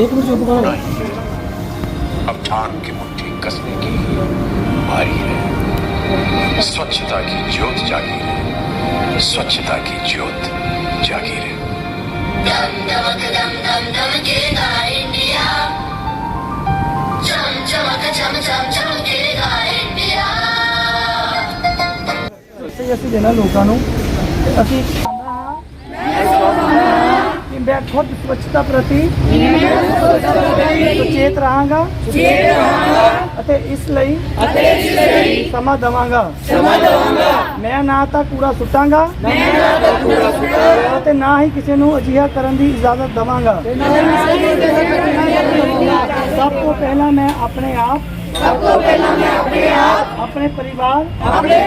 एक मिनट चुप करो अब ठान की मुट्ठी कसने की बारी है स्वच्छता की ज्योत जागी है स्वच्छता की ज्योत जागी है dum dum dum dum dum jega India. Chum chum chum chum chum jega India. Message ਅਸੀਂ ਦੇਣਾ ਲੋਕਾਂ ਨੂੰ ਕਿ ਅਸੀਂ ਕਿ ਮੈਂ ਖੁਦ ਸਵੱਛਤਾ ਪ੍ਰਤੀ ਸੁਚੇਤ ਰਹਾਂਗਾ ਅਤੇ ਇਸ ਲਈ ਸਮਾਂ ਦਵਾਂਗਾ। ਮੈਂ ਨਾ ਤਾਂ ਕੂੜਾ ਸੁੱਟਾਂਗਾ ਅਤੇ ਨਾ ਹੀ ਕਿਸੇ ਨੂੰ ਅਜਿਹਾ ਕਰਨ ਦੀ ਇਜਾਜ਼ਤ ਦਵਾਂਗਾ। ਸਭ ਤੋਂ ਪਹਿਲਾਂ ਮੈਂ ਆਪਣੇ ਆਪ, ਆਪਣੇ ਪਰਿਵਾਰ ਆਪਣੇ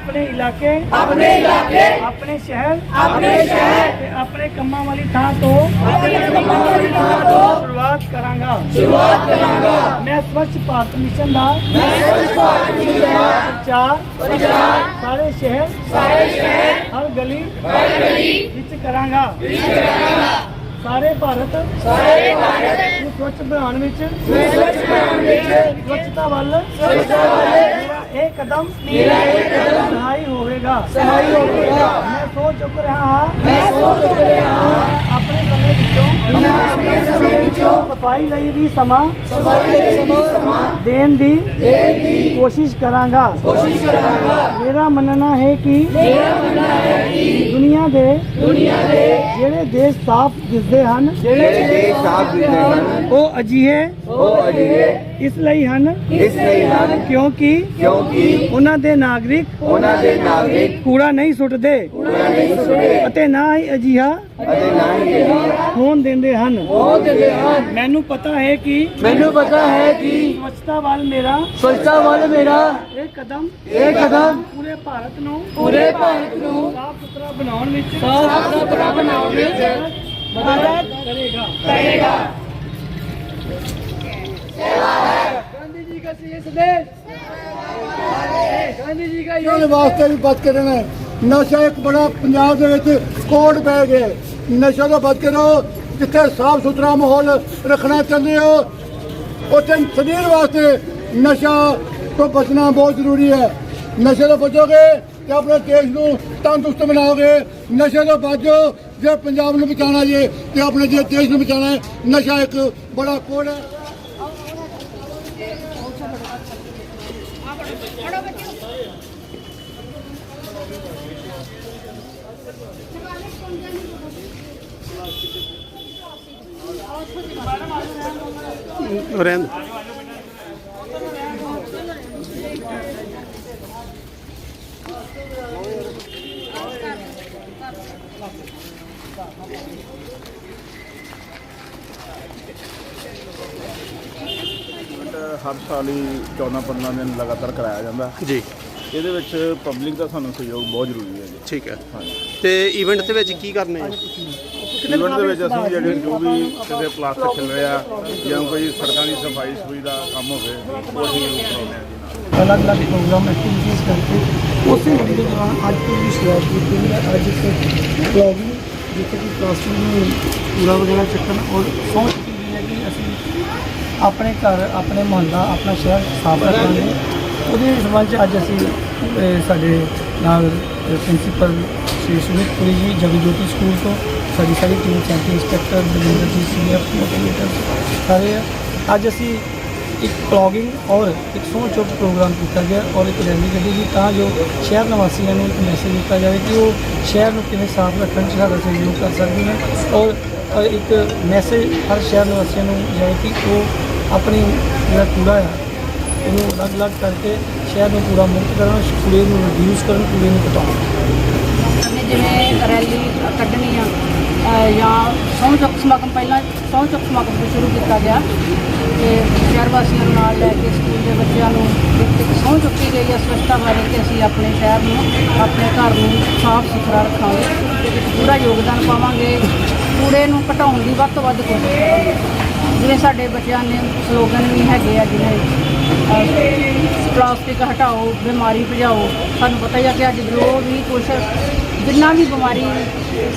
ਇਲਾਕੇ ਆਪਣੇ ਇਲਾਕੇ ਆਪਣੇ ਸ਼ਹਿਰ ਆਪਣੇ ਸ਼ਹਿਰ ਤੇ ਆਪਣੇ ਕੰਮਾਂ ਵਾਲੀ ਥਾਂ ਤੋਂ ਆਪਣੇ ਕੰਮਾਂ ਵਾਲੀ ਥਾਂ ਤੋਂ ਸ਼ੁਰੂਆਤ ਕਰਾਂਗਾ। ਸ਼ੁਰੂਆਤ ਕਰਾਂਗਾ। ਮੈਂ ਸਵੱਛ ਭਾਰਤ ਮਿਸ਼ਨ ਦਾ ਮੈਂ ਸਵੱਛ ਭਾਰਤ ਮਿਸ਼ਨ ਦਾ ਪ੍ਰਚਾਰ ਪ੍ਰਚਾਰ ਸਾਰੇ ਸ਼ਹਿਰ ਸਾਰੇ ਸ਼ਹਿਰ ਹਰ ਗਲੀ ਹਰ ਗਲੀ ਵਿੱਚ ਕਰਾਂਗਾ। ਵਿੱਚ ਕਰਾਂਗਾ। ਸਾਰੇ ਭਾਰਤ ਸਾਰੇ ਭਾਰਤ ਨੂੰ ਸਵੱਛ ਬਣਾਉਣ ਵਿੱਚ ਸਵੱਛ ਬਣਾਉਣ ਵਿੱਚ ਸਵੱਛਤਾ ਵੱਲ ਸਵੱਛਤਾ ਵੱਲ ਮੇਰਾ ਇਹ ਕਦਮ ਮੇਰਾ ਇਹ ਕਦਮ ਸਹਾਈ ਹੋਵੇਗਾ ਸਹਾਈ ਹੋਵੇਗਾ ਮੈਂ ਸੋਚ ਚੁੱਕ ਰਿਹਾ ਹਾਂ ਮੈਂ ਸੋਚ ਚੁੱਕ ਰਿਹਾ ਹਾਂ ਆਪਣੇ ਸਮੇਂ ਵਿੱਚੋਂ ਆਪਣੇ ਸਮੇਂ ਵਿੱਚੋਂ ਸਫ਼ਾਈ ਲਈ ਵੀ ਸਮਾਂ ਸਫ਼ਾਈ ਲਈ ਵੀ ਸਮਾਂ ਦੇਣ ਦੀ ਦੇਣ ਦੀ ਕੋਸ਼ਿਸ਼ ਕਰਾਂਗਾ ਕੋਸ਼ਿਸ਼ ਕਰਾਂਗਾ ਮੇਰਾ ਮੰਨਣਾ ਹੈ ਕਿ ਮੇਰਾ ਮੰਨਣਾ ਹੈ ਕਿ ਦੁਨੀਆ ਦੇ ਦੁਨੀਆ ਦੇ ਜਿਹੜੇ ਦੇਸ਼ ਸਾਫ਼ ਦਿਸਦੇ ਹਨ ਜਿਹੜੇ ਦੇਸ਼ ਸਾਫ਼ ਦਿਸਦੇ ਹਨ ਉਹ ਅਜਿਹੇ ਉਹ ਅਜਿਹੇ ਇਸ ਲਈ ਹਨ। ਇਸ ਲਈ ਹਨ। ਕਿਉਂਕਿ ਕਿਉਂਕਿ ਉਹਨਾਂ ਦੇ ਨਾਗਰਿਕ ਉਹਨਾਂ ਦੇ ਨਾਗਰਿਕ ਕੂੜਾ ਨਹੀਂ ਸੁੱਟਦੇ ਕੂੜਾ ਨਹੀਂ ਸੁੱਟਦੇ ਅਤੇ ਨਾ ਹੀ ਅਜਿਹਾ ਅਤੇ ਨਾ ਹੀ ਹੋਣ ਦਿੰਦੇ ਹਨ। ਹੋਣ ਦਿੰਦੇ ਹਨ। ਮੈਨੂੰ ਪਤਾ ਹੈ ਕਿ ਮੈਨੂੰ ਪਤਾ ਹੈ ਕਿ ਸਵੱਛਤਾ ਵੱਲ ਮੇਰਾ ਸਵੱਛਤਾ ਵੱਲ ਮੇਰਾ ਇਹ ਕਦਮ ਇਹ ਕਦਮ ਪੂਰੇ ਭਾਰਤ ਨੂੰ ਪੂਰੇ ਭਾਰਤ ਨੂੰ ਸਾਫ਼ ਸੁਥਰਾ ਬਣਾਉਣ ਵਿੱਚ ਸਾਫ਼ ਸੁਥਰਾ ਬਣਾਉਣ ਵਿੱਚ ਮਦਦ ਕਰੇਗਾ। ਕਰੇਗਾ। गांधी जी का ये संदेश गांधी जी का ये ਉਹਦੇ ਵਾਸਤੇ ਵੀ ਬਚ ਕੇ ਰਹਿਣਾ ਹੈ। ਨਸ਼ਾ ਇੱਕ ਬੜਾ ਪੰਜਾਬ ਦੇ ਵਿੱਚ ਕੋਡ ਪੈ ਗਿਆ ਹੈ। ਨਸ਼ਾ ਤੋਂ ਬਚ ਕੇ ਰਹੋ ਜਿੱਥੇ ਸਾਫ ਸੁਥਰਾ ਮਾਹੌਲ ਰੱਖਣਾ ਚਾਹੁੰਦੇ ਹੋ ਉੱਥੇ ਸਰੀਰ ਵਾਸਤੇ ਨਸ਼ਾ ਤੋਂ ਬਚਣਾ ਬਹੁਤ ਜ਼ਰੂਰੀ ਹੈ ਨਸ਼ੇ ਤੋਂ ਬਚੋਗੇ ਤੇ ਆਪਣੇ ਦੇਸ਼ ਨੂੰ ਤੰਦਰੁਸਤ ਬਣਾਓਗੇ ਨਸ਼ੇ ਤੋਂ ਬਚੋ ਜੇ ਪੰਜਾਬ ਨੂੰ ਬਚਾਉਣਾ ਜੇ ਤੇ ਆਪਣੇ ਜੇ ਦੇਸ਼ ਨੂੰ ਬਚਾਉਣਾ ਹੈ ਨਸ਼ਾ ਇੱਕ ਬੜਾ ਕੋਡ ਹੈ ਰਹਿਣ Thank you. ਹਰ ਸਾਲ ਹੀ 14 15 ਦਿਨ ਲਗਾਤਾਰ ਕਰਾਇਆ ਜਾਂਦਾ। ਜੀ। ਇਹਦੇ ਵਿੱਚ ਪਬਲਿਕ ਦਾ ਸਾਨੂੰ ਸਹਿਯੋਗ ਬਹੁਤ ਜ਼ਰੂਰੀ ਹੈ ਜੀ। ਠੀਕ ਹੈ। ਤੇ ਇਵੈਂਟ ਦੇ ਵਿੱਚ ਕੀ ਕਰਨੇ ਆ ਇਵੈਂਟ ਦੇ ਵਿੱਚ ਅਸੀਂ ਜਿਹੜੇ ਜੋ ਵੀ ਕਿਤੇ ਪਲਾਸਟਿਕ ਖਿਲ ਰਿਹਾ ਜਾਂ ਕੋਈ ਸੜਕਾਂ ਦੀ ਸਫ਼ਾਈ ਸੁਈ ਦਾ ਕੰਮ ਹੋਵੇ ਉਹ ਅਸੀਂ ਜ਼ਰੂਰ ਕਰਾਉਂਦੇ ਹਾਂ ਜੀ। ਅਲੱਗ ਅਲੱਗ ਪ੍ਰੋਗਰਾਮ ਐਕਟੀਵਿਟੀਜ਼ ਕਰਕੇ ਉਸੇ ਦਿਨ ਦੇ ਦੌਰਾਨ ਅੱਜ ਤੋਂ ਵੀ ਸ਼ੁਰੂਆਤ ਕੀਤੀ ਹੈ। ਅੱਜ ਇੱਕ ਵਲੌਗਿੰਗ ਜਿੱਥੇ ਕਿ ਪਲਾਸਟਿਕ ਨੂੰ ਕੂੜਾ ਵਗੈਰਾ ਚੱਕਣ ਔਰ ਸੋਚ ਕੀਤੀ ਗਈ ਹੈ ਕਿ ਅਸੀਂ ਆਪਣੇ ਘਰ ਆਪਣੇ ਮੁਹੱਲਾ ਆਪਣਾ ਸ਼ਹਿਰ ਸਾਫ਼ ਰੱਖਾਂਗੇ ਉਹਦੇ ਸੰਬੰਧ 'ਚ ਅੱਜ ਅਸੀਂ ਅਹ, ਸਾਡੇ ਨਾਲ ਪ੍ਰਿੰਸੀਪਲ ਸ਼੍ਰੀ ਸੁਮਿਤ ਪੁਰੀ ਜੀ ਜਗਜੋਤੀ ਸਕੂਲ ਤੋਂ ਸਾਡੀ ਸਾਰੀ team champion inspector Balwinder ji senior motivator ਸਾਰੇ ਆ। ਅੱਜ ਅਸੀਂ ਇੱਕ ਪਲੌਗਿੰਗ ਔਰ ਇੱਕ ਸੋਚ ਚੁੱਕ ਪ੍ਰੋਗਰਾਮ ਕੀਤਾ ਗਿਆ ਔਰ ਇੱਕ ਰੈਲੀ ਕੱਢੀ ਗਈ ਤਾਂ ਜੋ ਸ਼ਹਿਰ ਨਿਵਾਸੀਆਂ ਨੂੰ ਇੱਕ ਮੈਸੇਜ ਦਿੱਤਾ ਜਾਵੇ ਕਿ ਉਹ ਸ਼ਹਿਰ ਨੂੰ ਕਿਵੇਂ ਸਾਫ਼ ਰੱਖਣ 'ਚ ਸਾਡਾ ਸਹਿਯੋਗ ਕਰ ਸਕਦੇ ਨੇ ਔਰ ਔਰ ਇੱਕ ਮੈਸੇਜ ਹਰ ਸ਼ਹਿਰ ਨਿਵਾਸੀਆਂ ਨੂੰ ਜਾਏ ਕਿ ਉਹ ਆਪਣੀ ਜਿਹੜਾ ਕੂੜਾ ਆ, ਉਹਨੂੰ ਅਲੱਗ-ਅਲੱਗ ਕਰਕੇ ਸ਼ਹਿਰ ਨੂੰ ਕੂੜਾ ਮੁਕਤ ਕਰਨ ਕੂੜੇ ਨੂੰ ਰਿਡਿਊਸ ਕਰਨ, ਕੂੜੇ ਨੂੰ ਘਟਾਉਣ। ਨੇ ਜਿਵੇਂ ਰੈਲੀ ਕੱਢਣੀ ਆ ਜਾਂ ਸਹੁੰ ਚੁੱਕ ਸਮਾਗਮ ਪਹਿਲਾਂ ਸਹੁੰ ਚੁੱਕ ਸਮਾਗਮ ਤੋਂ ਸ਼ੁਰੂ ਕੀਤਾ ਗਿਆ। ਤੇ ਸ਼ਹਿਰ ਵਾਸੀਆਂ ਨੂੰ ਨਾਲ ਲੈ ਕੇ ਸਕੂਲ ਦੇ ਬੱਚਿਆਂ ਨੂੰ ਇੱਕ ਇੱਕ ਸਹੁੰ ਚੁੱਕੀ ਗਈ ਹੈ ਸਵੱਛਤਾ ਬਾਰੇ ਕਿ ਅਸੀਂ ਆਪਣੇ ਸ਼ਹਿਰ ਨੂੰ, ਆਪਣੇ ਘਰ ਨੂੰ ਸਾਫ਼ ਸੁਥਰਾ ਰੱਖਾਂਗੇ ਤੇ ਪੂਰਾ ਯੋਗਦਾਨ ਪਾਵਾਂਗੇ। ਕੂੜੇ ਨੂੰ ਘਟਾਉਣ ਦੀ ਵੱਧ ਤੋਂ ਵੱਧ ਕੋਸ਼ਿਸ਼ ਕਰਾਂਗੇ। ਜਿਵੇਂ ਸਾਡੇ ਬੱਚਿਆਂ ਨੇ ਸਲੋਗਨ ਵੀ ਹੈਗੇ ਆ ਜਿਵੇਂ ਪਲਾਸਟਿਕ ਹਟਾਓ ਬਿਮਾਰੀ ਭਜਾਓ ਸਾਨੂੰ ਪਤਾ ਹੀ ਆ ਕਿ ਅੱਜ ਜੋ ਵੀ ਕੁਛ ਜਿੰਨਾ ਵੀ ਬਿਮਾਰੀ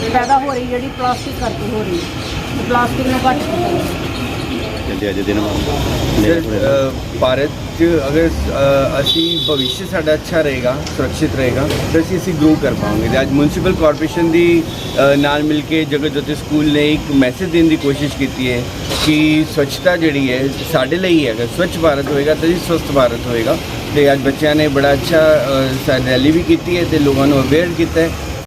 ਪੈਦਾ ਹੋ ਰਹੀ ਜਿਹੜੀ ਪਲਾਸਟਿਕ ਕਰਕੇ ਹੋ ਰਹੀ ਹੈ ਪਲਾਸਟਿਕ ਨੂੰ ਘੱਟ ਜਾਵੇ ਚੱਲੇ ਅੱਜ ਦਿਨ ਭਾਰਤ 'ਚ ਅਗਰ ਅ, ਅਸੀਂ ਭਵਿੱਖ ਸਾਡਾ ਅੱਛਾ ਰਹੇਗਾ ਸੁਰੱਖਿਅਤ ਰਹੇਗਾ ਤਾਂ ਅਸੀਂ ਅਸੀਂ ਗਰੋ ਕਰ ਪਾਵਾਂਗੇ। ਤੇ ਅੱਜ ਮਿਊਨਿਸਪਲ ਕਾਰਪੋਰੇਸ਼ਨ ਦੀ ਅ, ਨਾਲ ਮਿਲ ਕੇ ਜਗਤ ਜੋਤੀ ਸਕੂਲ ਨੇ ਇੱਕ ਮੈਸੇਜ ਦੇਣ ਦੀ ਕੋਸ਼ਿਸ਼ ਕੀਤੀ ਹੈ ਕਿ ਸਵੱਛਤਾ ਜਿਹੜੀ ਹੈ ਸਾਡੇ ਲਈ ਹੈ ਅਗਰ ਸਵੱਛ ਭਾਰਤ ਹੋਏਗਾ ਤਾਂ ਜੀ ਸਵਸਥ ਭਾਰਤ ਹੋਏਗਾ। ਤੇ ਅੱਜ ਬੱਚਿਆਂ ਨੇ ਬੜਾ ਅੱਛਾ ਅ, ਸਾ- ਰੈਲੀ ਵੀ ਕੀਤੀ ਹੈ ਤੇ ਲੋਕਾਂ ਨੂੰ ਅਵੇਅਰ ਕੀਤਾ ਹੈ।